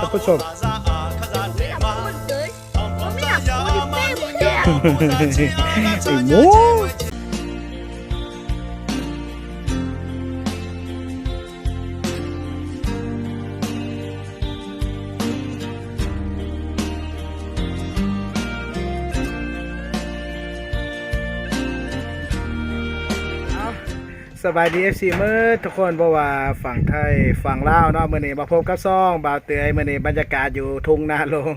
ท่านผู้ สบายดีเอฟซีมืดทุกคนเพราะว่าฝั่งไทยฝั่งลาวเนาะมื่อนี้มาพบกับซ่องบ่าวเตยมื่อนี้บรรยากาศอยู่ทุ่งนาลง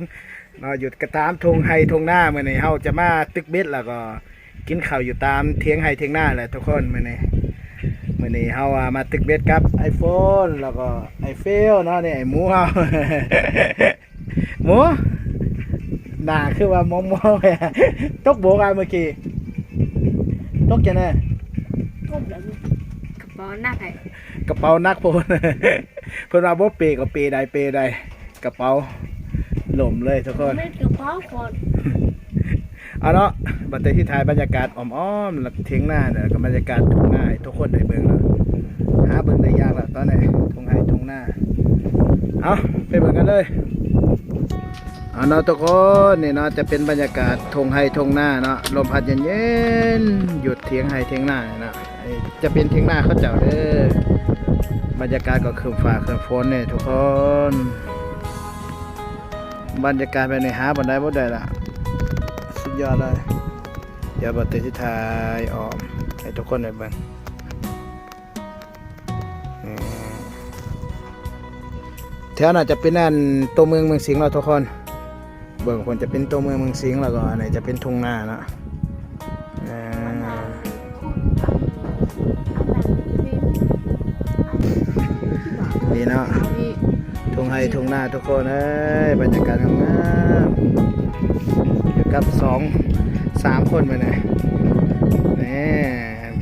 เนาะหยุดกระตามทุ่งไฮทุ่งหน้ามื่อนี้เฮาจะมาตึกเบ็ดแล้วก็กินข้าวอยู่ตามเทียงไฮเทียงหน้าแหละทุกคนมื่อนี้มื่อนี้เฮามาตึกเบ็ดกับไอโฟนแล้วก็ไอเฟลเนาะนี่ไอหมูเฮาหมูหนาคือว่ามองมองตกโบกอะเมื่อกี้ตกจะแน่กแล้ว ป๋าหน้าไก่กระเป๋านักโพน เพิ่นว่าบ่เปก็เปใดเปใดกระเป๋าหล่มเลยทุกคน ไม่กระเป๋าคนเอาเนาะบัดเตยที่ถ่ายบรรยากาศอ้อมๆแล้วเทียงหน้าเนี่ยแล้วก็บรรยากาศทุ่งนาให้ทุกคนได้เบิ่งแล้วหาเบิ่งได้ยากแล้วตอนนี้ทุ่งไห้ทุ่งนาเอาไปเบิ่งกันเลยเอาเนาะทุกคนนี่เนาะจะเป็นบรรยากาศทุ่งไห้ทุ่งนาเนาะลมพัดเย็นๆหยุดเทียงไห้เทียงหน้าเนาะไอ้ จะเป็นเทียงหน้าเขาเจ้าเด้อบรรยากาศก็คืมฟ้าคืมฝนเนี่ยทุกคน บรรยากาศแบบนี้หาบ่ได้บ่ได้ละสุดยอดเลยเดี๋ยวบัตรที่ทายออมให้ทุกคนได้เบิ่งแถวน่าจะเป็นนั่นตัวเมืองเมืองสิงห์เราทุกคน เบิ่งคนจะเป็นตัวเมืองเมืองสิงห์แล้วก็อันไหนจะเป็นทุ่งนาเนาะ นี่เนาะทุ่งไฮทุ่งนาทุกคนเอ้ยบรรยากาศงามๆอยู่กับสองสามคนไปเนี่ยนี่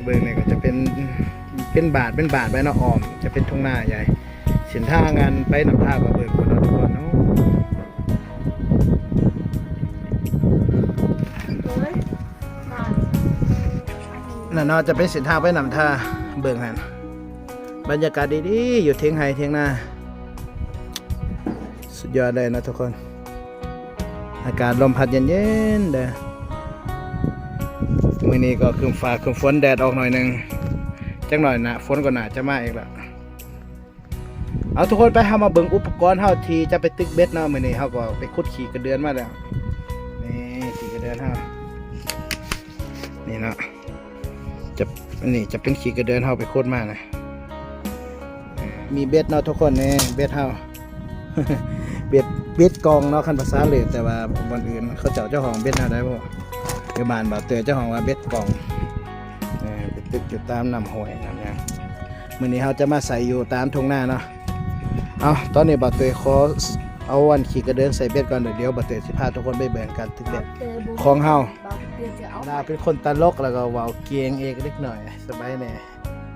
เบิ่งเนี่ยก็จะเป็นเป็นบาทเป็นบาทไปเนาะออม จะเป็นทุ่งนาใหญ่เส้นท่างานไปนำท่าก็เบิ่งคนเนาะทุกคน นั่นเนาะจะเป็นเส้นทางไปนำท่าเบิ่งหันบรรยากาศดีๆอยู่เทียงไฮเทียงนาสุดยอดเลยนะทุกคน อากาศลมพัดเย็นๆเด้อมื้อนี้ก็คืมฟ้าคืมฝนแดดออกหน่อยหนึงจังหน่อยนะฝนก็น่าจะมาอีกแล้วเอาทุกคนไปเฮามาเบิ่งอุปกรณ์เฮาที่จะไปตึกเบ็ดเนาะมื้อนี้เฮาก็ไปขุดขี่กระเดือนมาแล้วนี่ขี่กระเดือนเฮานี่เนาะ จะนนี้จะเป็นขี่กระเดือนเฮาไปขุดมากนะมีเบ็ดเนาะทุกคนนี่เบ็ดเฮาเบ็ดเบ็ดกองเนาะคันภาษาเลยแต่ว่าวันอื่นเขาเจ้าเจ้าของเบ็ดน่าได้บ่เดี๋ยวบานบ่าวเตอเจ้าของว่าเบ็ดกองเออไปตึกอยู่ตามน้ำห้วยน้ำยังมื้อนี้เราจะมาใส่อยู่ตามทุ่งนาเนาะเอาตอนนี้บ่าวเตอขอเอาวันขี่กระเดินใส่เบ็ดก่อนเดี๋ยวเดี๋ยวบ่าวเตอสิพาทุกคนไปแบ่งกันตึกเบ็ดของเฮา เดี๋ยวจะเอาลาเป็นคนตลกแล้วก็เว้าเกียงเองเล็กหน่อยสบายแน่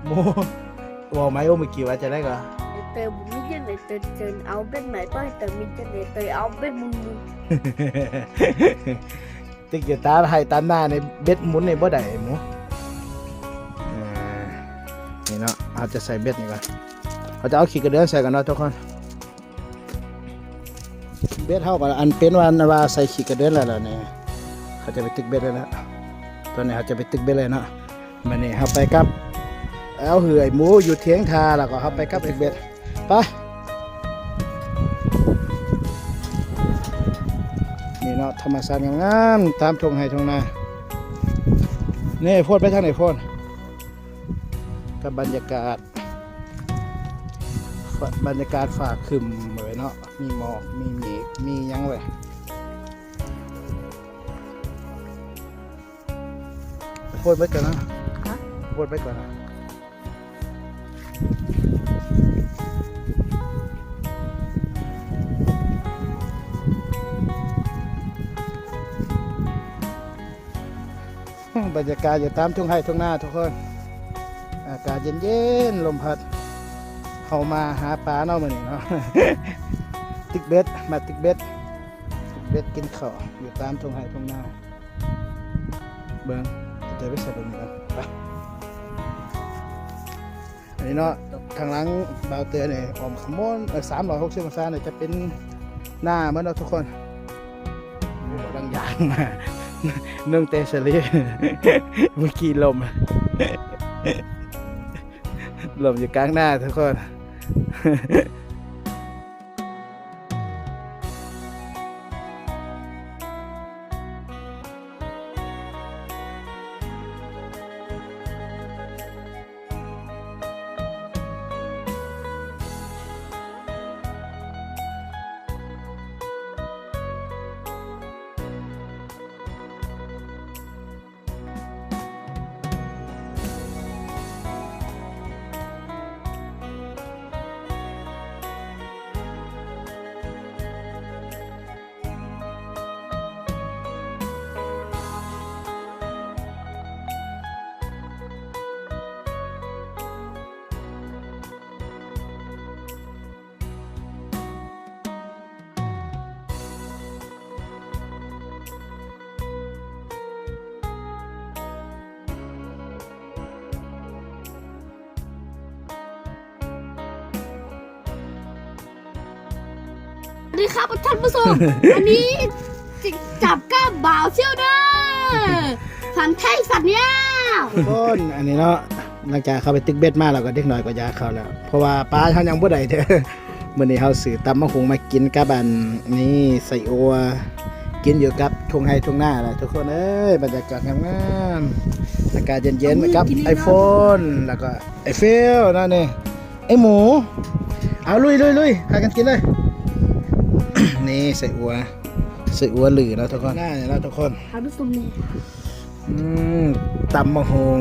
โมเว้าไหมว่าเมื่อกี้ว่าจะได้ก็เติมมิจะไหนเติมเติมเอาเป็นไหนก็เติมมิจะไหนเติมเอาเป็นมุนมุนติ๊กอยู่ตาให้ตามหน้าในเบ็ดหมุนในบ่ได้หมูอ่านี่เนาะเอาจะใส่เบ็ดนี่ก่อนเขาจะเอาขี้กระเดือนใส่กันเนาะทุกคน เบ็ดเท่ากับอันเป็นวันว่าใส่ขี้กระเดือนแล้วล่ะเนี่ยเขาจะไปตึกเบ็ดแล้วนะ ตอนนี้เขาจะไปตึกเบ็ดเลยเนาะมันนี่เขาไปกับเอาเหื่อยหมูอยู่เทียงทาแล้วก็เขาไปกับตึกเบ็ดไปนี่เนาะธรรมชาติงามๆตามทงไห้ทงนานี่โพดไปทางไหนโพดกับบรรยากาศ บรรยากาศฝากคึมเลยเนาะมีหมอกมีเมฆมียังเลย พูดไปก่อนนะพูดไปก่อนนะบรรยากาศอยู่ตามทุ่งไร่ทุ่งนาทุกคน อากาศเย็นๆลมพัดเขามาหาปลาเนาะมื้อนี้เนาะติ๊กเบ็ดมาติ๊กเบ็ดติ๊กเบ็ดกินข้าวอยู่ตามทุ่งไร่ทุ่งนาเบิ่ง จะไปใส่เบิ่งกันไปอันนี้เนาะทางหลังบาวเตือเนี่ยออมขมอนสามร้อยหกสิบองศาเนี่ยจะเป็นหน้ามันเนาะทุกคนดังยางมาเนื่องเตสลีเมื่อกี้ลมลมอยู่กลางหน้าทุกคน สวัสดีครับท่านผู้ชมวันนี้จิจับก้ามบ่าวเชี่ยวเด้อสันไทยสันเนี่ยทุกคนอันนี้เนาะหลังจากเข้าไปตึกเบ็ดมาแล้วก็เด็กน้อยก็ยาเขาแล้ว เพราะว่าป้าเขายังบ่ได้เด้อมื้อนี้เฮาซื้อตำมะฮุงมากินกับอันนี้ใส่อัวกินอยู่กับทุ่งไร่ทุ่งนาแหละทุกคนเอ้ยบรรยากาศงามๆอากาศเย็นๆนะครับ iPhone แล้วก็ไอเฟลนั่นนี่ไอหมู เอาลุยลุยลุยพากันกินเลย นี่ใส่อัวใส่อัวหลือแล้วทุกคนน่าเนี่ยแล้วทุกคนท่านผู้มเนี่ยอืมตำมะฮง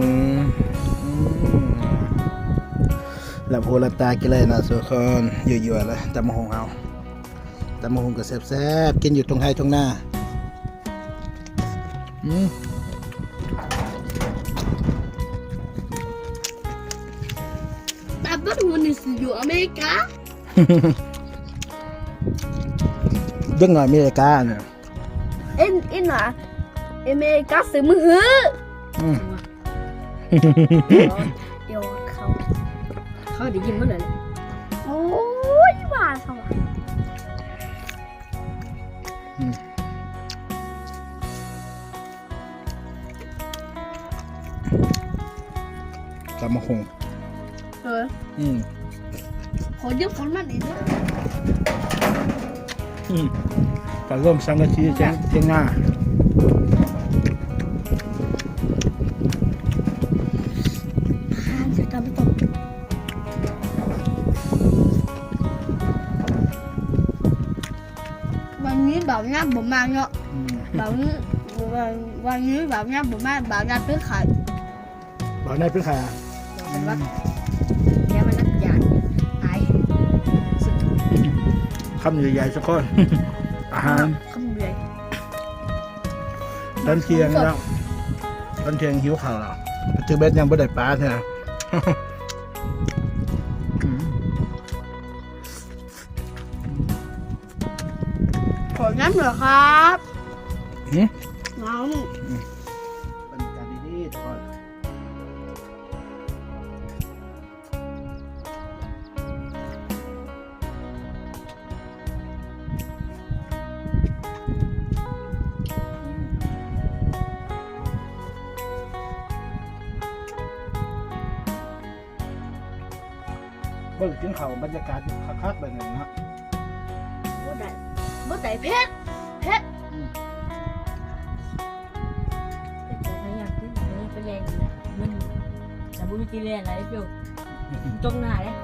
หลับหูหลับตากินเลยนะสุกคนยั่วๆเลยตำมะฮงเอาตำมะฮงก็แซ่บๆกินอยู่ตรงไห้ตรงหน้าอืมต่บ้านวันนี้สิอยู่อเมริกา เรื่องหน่อยมีรายการเนี่ยเอ็นเอ็นหน่ะอเมริกาซื้อมือหืออืมเดี๋ยวเขาเขาได้ยินเมื่อไหร่โอ้ยหวานสวะตำมะฮงเอออืมขอยืมคนมันอีกด้ว ยอืมก็ร่วมสังกะทีเจ้งเจ้งหน้าจะทำให้ตกวันนี้ bảo nha bố mang nhọ อืม bảo วันนี้ bảo nha bố mang bảo nha trước khởi บอกนายเป็นใครอะมันว่าเนี่ยมันนักหยาดไอ คำใหญ่ๆสักคนอาหาร không về ตอนเที่ยงแล้วตอนเที่ยงหิวข้าวแล้วไปซื้อเบ็ดยังไม่ได้ปลาใช่ไหมขอน้ำหน่อยครับหืมน้บ บิ่งกินเขาวบรรยากาศคักๆแบบนี้นะำบดได้บดได้เพชรเพชรไม่อยากขึ้นไม่ไปแรงมันจะบุญตีแรงอะไรเปล่าจงหน้าเลย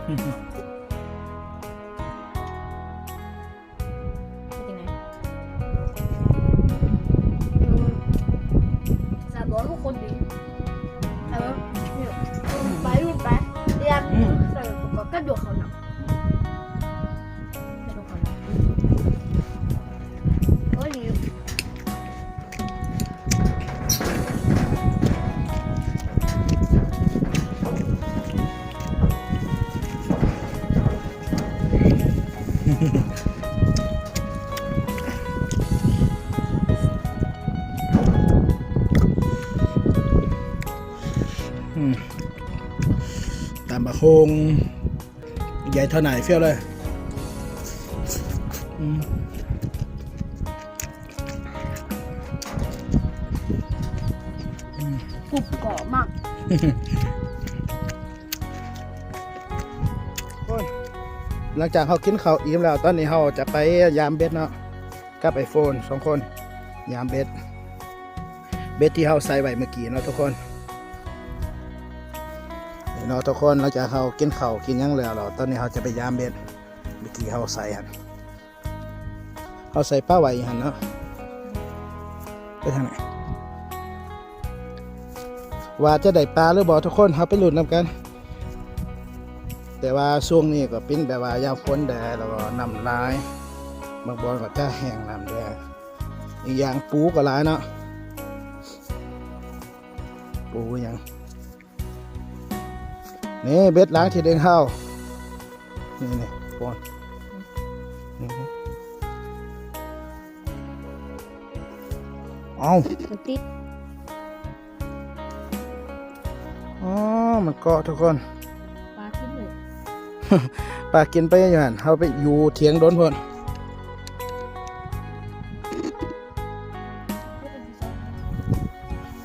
โคงใหญ่เท่าไหนเฟี้ยวเลยกรุบกรอบมากหลังจากเขากินเขาอิ่มแล้ว ตอนนี้เขาจะไปยามเบ็ดเนาะกับไอโฟนสองคน ยามเบ็ดเบ็ดที่เขาใส่ไว้เมื่อกี้เนาะทุกคน เนาะทุกคนหลังจากเขากินเขากินยังแล้วเราตอนนี้เขาจะไปยามเบ็ดเมื่อกี้เขาใส่หันเขาใส่ป้าไว้หันเนาะไปทางไหนว่าจะได้ปลาหรือบ่ทุกคนเขาไปหลุดนำกัน แต่ว่าช่วงนี้ก็เป็นแบบว่ายามฝนแดดแล้วก็น้ำลายบางบอนก็จะแห้งน้ำแดดอีกอย่างปูก็หลายเนาะปูยัง นี่เบ็ดล้างที่เด้งเข้านี่นี่บอนนี่เอาติดอ๋อ มันเกาะทุกคน ปลาขึ้นเลยปลากินไปอยู่หันเขาไปอยู่เถียงโดนเพ่น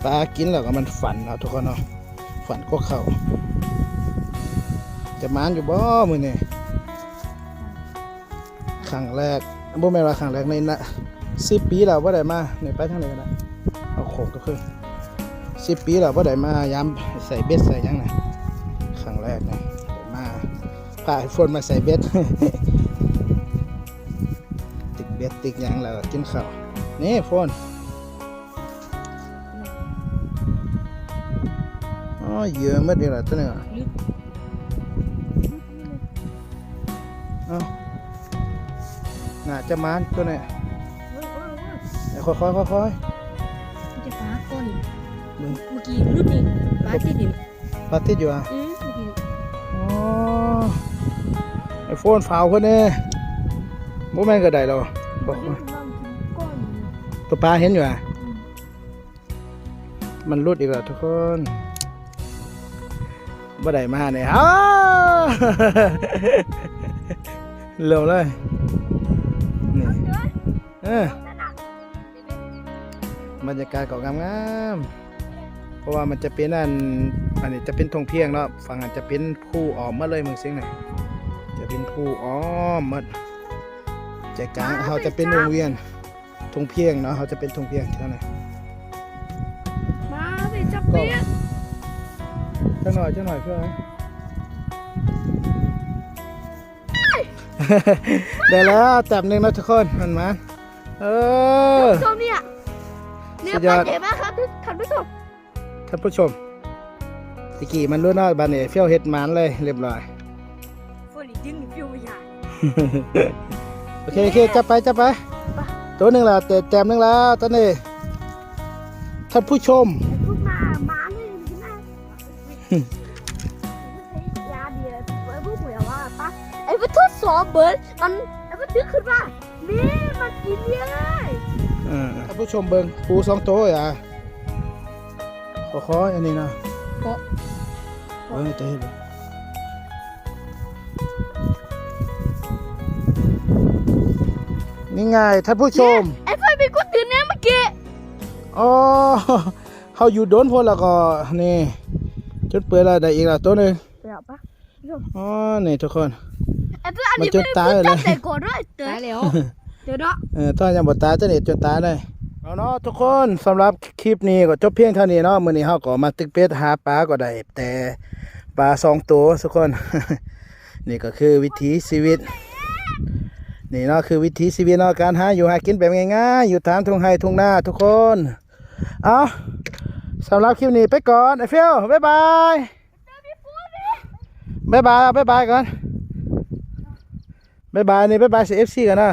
ปลากินแล้วก็มันฝันเอาทุกคนเนาะฝันก็เขา จะมานอยู่บ่มือนี่ครั้งแรกบ่แม่นว่าครั้งแรกในนะสิบปีแล้วว่าได้มาในไปทางไหนกันนะเอาโขกก็คือสิบปีแล้วว่าได้มายามใส่เบ็ดใส่ยังนะครั้งแรกนะมาพาไอโฟนมาใส่เบ็ดติดเบ็ดติดยังแล้วกินข้าวนี่โฟนอ๋อเยื่อหมดเลยล่ะตัวนึ น่าจะมานตัวนี้เฮ้ยเฮ้ยเฮ้ยเดี๋ยวค่อยๆค่อยมันจะปลาก้นๆมึงเมื่อกี้ลึกนี่ปลาติดนี่ปลาติดอยู่อะอืมเมื่อกี้อ๋อไอโฟนฝาวคนนี้บ่แม่นก็ได้หรอกบอกว่าก้อนตัวปลาเห็นอยู่อะ มันรุดอีกแล้วทุกคนบ่ได้มาเนี่ยอ้าเร็วเลยนี่ เออบรรยากาศก็งามๆเพราะว่ามันจะเป็นอันอันนี้จะเป็นทงเพียงเนาะฝั่งอันจะเป็นผู้อ้อมมาเลยเมืองเสียงหน่อยจะเป็นผู้อ้อมหมดใจกลางเขาจะเป็นวงเวียนทงเพียงเนาะเขาจะเป็นทงเพียงเท่านั้นมาไปจับเปียกจังหน่อยจังหน่อยเพื่อนได้แล้วแต้มหนึ่งแล้วทุกคนมันมา เออชมเนี่ยเนี่ยสุดปยลาอด ใหญ่มากครับท่านผู้ชมท่านผู้ชมตะกี้มันรู้เนอกบานเนี่ยเฟี้ยวเห็ดหมานเลยเรียบร้อย ฝนดึงฟิวใหญ่ โอเคโอเคจับไปจับไปตัวหนึ่งแล้วแต่แต้มหนึ่งแล้วตอนนี้ท่านผู้ชมไอ้พวกมามาเลยนะยาเดียวไอ้พวกเหมือนว่าปะไอ้พวกทดสอบเบิร์ดมันไอ้พวกนึกขึ้นว่า มีมากินเยอะเลยอ่าท่านผู้ชมเบิงปูสองตัวอะขอขออันนี้นะเออจะเห็นบ่นี่ไงท่านผู้ชม ไอ้พวกมีกูตื่นเนี่ยเมื่อกี้อ๋อเขาอยู่โดนพนแล้วก็นี่จนเปื่อยแล้วได้อีกแล้วตัวหนึ่งเดี๋ยวปะอ๋อ นี่ทุกคนไอ้พวกอันนี้ มันจนตายเลยจับแต่ก่อนด้วยเต๋อตายแล้วเดี๋ยวเนาะเออตอนยังบ่ตายจะนี่จนตายเลยเอาเนาะทุกคนสำหรับคลิปนี้ก็จบเพียงเท่านี้เนาะมื้อนี้เฮาก็มาตึกเป็ดหาปลาก็ได้แต่ปลาสองตัวทุกคน นี่ก็คือวิถีชีวิต นี่เนาะคือวิถีชีวิตเนาะการหาอยู่หากินแบบง่ายๆอยู่ตามทุ่งไร่ทุ่งนาทุกคนเอาสำหรับคลิปนี้ไปก่อนไอ้เฟียวบ๊ายบายบ๊ายบายเอาบ๊ายบายก่อน บายบายนี่บายบายเอฟซีกันนะ